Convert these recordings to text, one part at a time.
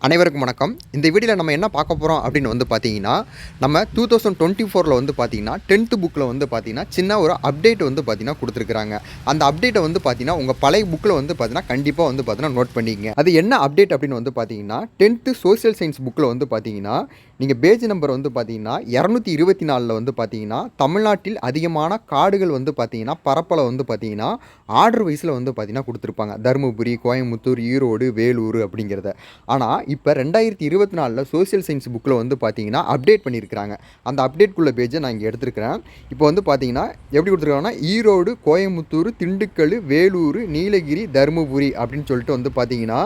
அனைவருக்கும் வணக்கம் இந்த வீடியோவில் நம்ம என்ன பார்க்க போகிறோம் அப்படின்னு வந்து பார்த்தீங்கன்னா நம்ம டூ தௌசண்ட் டுவெண்ட்டி ஃபோரில் வந்து பார்த்தீங்கன்னா டென்த்து புக்கில் வந்து பார்த்தீங்கன்னா சின்ன ஒரு அப்டேட் வந்து பார்த்தீங்கன்னா கொடுத்துருக்குறாங்க அந்த அப்டேட்டை வந்து பார்த்தீங்கன்னா உங்கள் பழைய புக்கில் வந்து பார்த்தீங்கன்னா கண்டிப்பாக வந்து பார்த்தீங்கன்னா நோட் பண்ணிக்கங்க அது என்ன அப்டேட் அப்படின்னு வந்து பார்த்தீங்கன்னா டென்த்து சோஷியல் சயின்ஸ் புக்கில் வந்து பார்த்தீங்கன்னா நீங்கள் பேஜ் நம்பர் வந்து பார்த்தீங்கன்னா இரநூத்தி இருபத்தி நாலில் வந்து பார்த்தீங்கன்னா தமிழ்நாட்டில் அதிகமான காடுகள் வந்து பார்த்தீங்கன்னா பரப்பில் வந்து பார்த்தீங்கன்னா ஆர்டர் வைஸில் வந்து பார்த்தீங்கன்னா கொடுத்துருப்பாங்க தருமபுரி கோயம்புத்தூர் ஈரோடு வேலூர் அப்படிங்கிறத ஆனால் இப்போ ரெண்டாயிரத்தி இருபத்தி நாலில் சோஷியல் சயின்ஸ் புக்கில் வந்து பார்த்தீங்கன்னா அப்டேட் பண்ணியிருக்கிறாங்க. அந்த அப்டேட்குள்ள பேஜை நான் இங்கே எடுத்துருக்கிறேன். இப்போ வந்து பார்த்தீங்கன்னா எப்படி கொடுத்துருக்காங்கன்னா ஈரோடு கோயம்புத்தூர் திண்டுக்கல் வேலூர் நீலகிரி தருமபுரி அப்படின்னு சொல்லிட்டு வந்து பார்த்தீங்கன்னா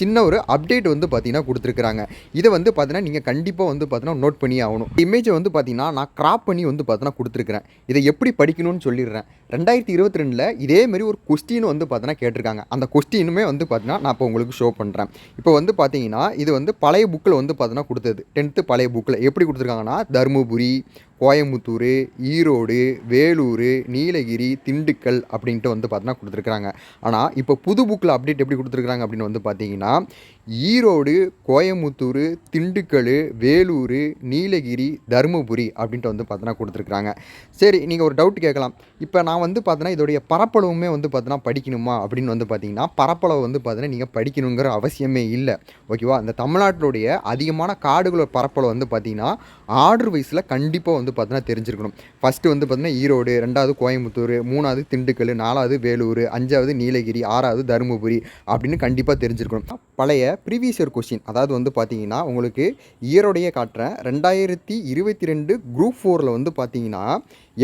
சின்ன ஒரு அப்டேட் வந்து பார்த்தீங்கன்னா கொடுத்துருக்குறாங்க. இதை வந்து பார்த்தீங்கன்னா நீங்கள் கண்டிப்பாக வந்து பார்த்தீங்கன்னா நோட் பண்ணி ஆகணும். இமேஜை வந்து பார்த்தீங்கன்னா நான் கிராப் பண்ணி வந்து பார்த்தீங்கன்னா கொடுத்துருக்குறேன். இதை எப்படி படிக்கணும்னு சொல்லிடுறேன். ரெண்டாயிரத்தி இருபத்தி ரெண்டில் இதேமாரி ஒரு கொஸ்டின் வந்து பார்த்தீங்கன்னா கேட்டிருக்காங்க. அந்த கொஸ்டினுமே வந்து பார்த்தீங்கன்னா நான் இப்போ உங்களுக்கு ஷோ பண்ணுறேன் இப்போ வந்து பார்த்தீங்கன்னா இது வந்து பழைய புக்கில் வந்து பார்த்தீங்கன்னா கொடுத்தது. டென்த்து பழைய புக்கில் எப்படி கொடுத்துருக்காங்கன்னா தருமபுரி கோயம்புத்தூர் ஈரோடு வேலூர் நீலகிரி திண்டுக்கல் அப்படின்ட்டு வந்து பார்த்தீங்கன்னா கொடுத்துருக்குறாங்க. ஆனால் இப்போ புது புக்கில் அப்டேட் எப்படி கொடுத்துருக்குறாங்க அப்படின்னு வந்து பார்த்தீங்கன்னா ஈரோடு கோயம்புத்தூர் திண்டுக்கல் வேலூர் நீலகிரி தருமபுரி அப்படின்ட்டு வந்து பார்த்தீங்கன்னா கொடுத்துருக்குறாங்க. சரி நீங்கள் ஒரு டவுட் கேட்கலாம். இப்போ நான் வந்து பார்த்தீங்கன்னா இதோடைய பரப்பளவுமே வந்து பார்த்தீங்கன்னா படிக்கணுமா அப்படின்னு வந்து பார்த்தீங்கன்னா பரப்பளவு வந்து பார்த்தீங்கன்னா நீங்கள் படிக்கணுங்கிற அவசியமே இல்லை. ஓகேவா இந்த தமிழ்நாட்டினுடைய அதிகமான காடுகளோட பரப்பளவு வந்து பார்த்தீங்கன்னா ஆர்டர் வைஸில் கண்டிப்பாக வந்து பார்த்தீங்கன்னா தெரிஞ்சிருக்கணும். ஃபஸ்ட்டு வந்து பார்த்தீங்கன்னா ஈரோடு ரெண்டாவது கோயம்புத்தூர் மூணாவது திண்டுக்கல் நாலாவது வேலூர் அஞ்சாவது நீலகிரி ஆறாவது தருமபுரி அப்படின்னு கண்டிப்பாக தெரிஞ்சிருக்கணும். பழைய ப்ரீவியஸ் இயர் கொஸ்டின் அதாவது வந்து பார்த்தீங்கன்னா உங்களுக்கு இயரோடைய காட்டுறேன். ரெண்டாயிரத்தி இருபத்தி ரெண்டு குரூப் ஃபோரில் வந்து பார்த்தீங்கன்னா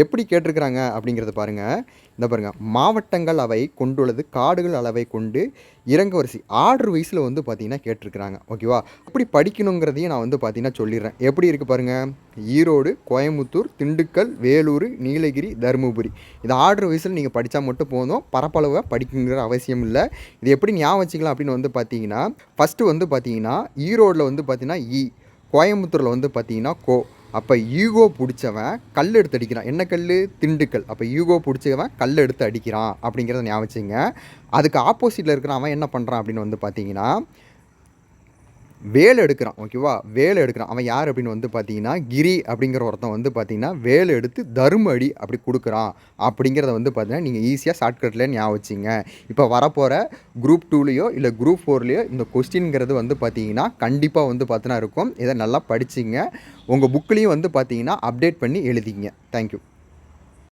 எப்படி கேட்டிருக்கிறாங்க அப்படிங்கிறத பாருங்கள் இந்த பாருங்கள் மாவட்டங்கள் அவை கொண்டுள்ளது காடுகள் அளவை கொண்டு இறங்க வரிசை. ஆர்டர் வைஸில் வந்து பார்த்தீங்கன்னா கேட்டிருக்கிறாங்க. ஓகேவா? அப்படி படிக்கணுங்கிறதையும் நான் வந்து பார்த்தீங்கன்னா சொல்லிடுறேன். எப்படி இருக்குது பாருங்கள் ஈரோடு கோயம்புத்தூர் திண்டுக்கல் வேலூர் நீலகிரி தருமபுரி. இது ஆர்டர் வைஸில் நீங்கள் படித்தா மட்டும் போதும். பரப்பளவை படிக்கணுங்கிற அவசியம் இல்லை. இது எப்படி ஞாபகம் வச்சுக்கலாம் அப்படின்னு வந்து பார்த்தீங்கன்னா ஃபஸ்ட்டு வந்து பார்த்தீங்கன்னா ஈரோடில் வந்து பார்த்தீங்கன்னா இ. கோயம்புத்தூரில் வந்து பார்த்தீங்கன்னா கோ. அப்போ ஈகோ பிடிச்சவன் கல் எடுத்து அடிக்கிறான். என்ன கல் திண்டுக்கல். அப்போ ஈகோ பிடிச்சவன் கல் எடுத்து அடிக்கிறான் அப்படிங்கிறத ஞாபகம் அதுக்கு ஆப்போசிட்டில் இருக்கிற அவன் என்ன பண்ணுறான் அப்படின்னு வந்து பார்த்தீங்கன்னா வேலை எடுக்கிறான் ஓகேவா? வேலை எடுக்கிறான். அவன் யார் அப்படின்னு வந்து பார்த்தீங்கன்னா கிரி அப்படிங்கிற ஒருத்தன் வந்து பார்த்தீங்கன்னா வேலை எடுத்து தரும அடி அப்படி கொடுக்குறான். அப்படிங்கிறத வந்து பார்த்தீங்கன்னா நீங்கள் ஈஸியாக ஷார்ட்கட்டில் ஞாபகம் வச்சிங்க. இப்போ வரப்போகிற குரூப் டூலேயோ இல்லை குரூப் ஃபோர்லேயோ இந்த கொஸ்டின்ங்கிறது வந்து பார்த்தீங்கன்னா கண்டிப்பாக வந்து பார்த்தீங்கன்னா இருக்கும். இதை நல்லா படிச்சிங்க. உங்கள் புக்லேயும் வந்து பார்த்தீங்கன்னா அப்டேட் பண்ணி எழுதிங்க. தேங்க்யூ